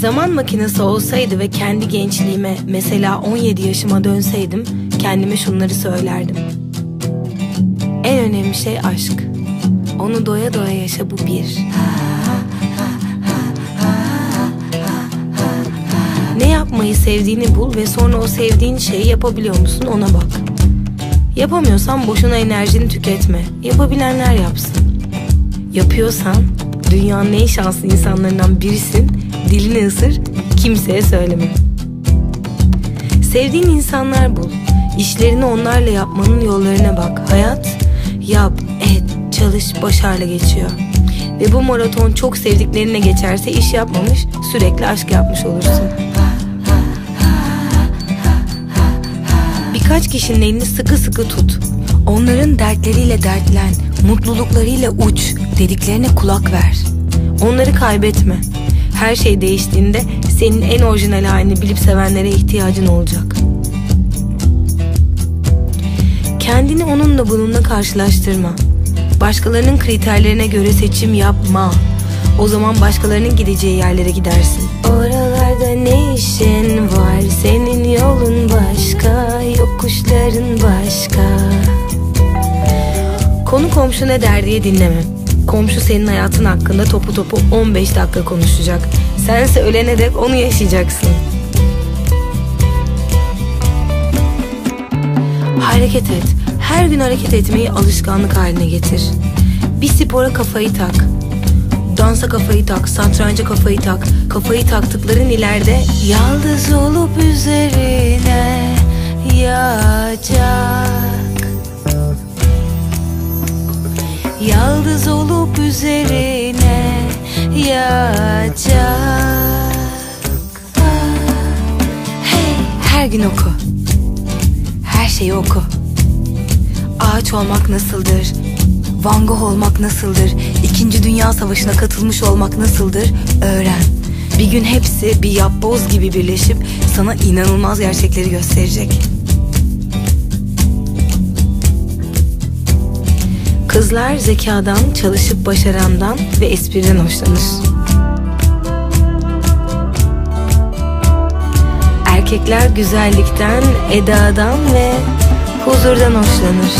Zaman makinesi olsaydı ve kendi gençliğime mesela 17 yaşıma dönseydim kendime şunları söylerdim. En önemli şey aşk. Onu doya doya yaşa bu bir. Ne yapmayı sevdiğini bul ve sonra o sevdiğin şeyi yapabiliyor musun ona bak. Yapamıyorsan boşuna enerjini tüketme. Yapabilenler yapsın. Yapıyorsan dünyanın en şanslı insanlarından birisin. Dilini ısır, kimseye söyleme. Sevdiğin insanlar bul. İşlerini onlarla yapmanın yollarına bak. Hayat yap, et, çalış, başarla geçiyor. Ve bu maraton çok sevdiklerine geçerse iş yapmamış, sürekli aşk yapmış olursun. Birkaç kişinin elini sıkı sıkı tut. Onların dertleriyle dertlen, mutluluklarıyla uç, dediklerine kulak ver. Onları kaybetme. Her şey değiştiğinde senin en orijinal halini bilip sevenlere ihtiyacın olacak. Kendini onunla bununla karşılaştırma. Başkalarının kriterlerine göre seçim yapma. O zaman başkalarının gideceği yerlere gidersin. Oralarda ne işin var? Senin yolun başka, yokuşların başka. Konu komşu ne der diye dinleme. Komşu senin hayatın hakkında topu topu 15 dakika konuşacak. Sense ölene dek onu yaşayacaksın. Hareket et. Her gün hareket etmeyi alışkanlık haline getir. Bir spora kafayı tak. Dansa kafayı tak, satranca kafayı tak. Kafayı taktıkların ileride yaldız olup üzerine yağacak. Yaldız olup üzerine yağacak. Hey, her gün oku. Her şeyi oku. Ağaç olmak nasıldır? Van Gogh olmak nasıldır? İkinci Dünya Savaşı'na katılmış olmak nasıldır? Öğren. Bir gün hepsi bir yapboz gibi birleşip sana inanılmaz gerçekleri gösterecek. Kızlar zekadan, çalışıp başarandan ve espriden hoşlanır. Erkekler güzellikten, edadan ve huzurdan hoşlanır.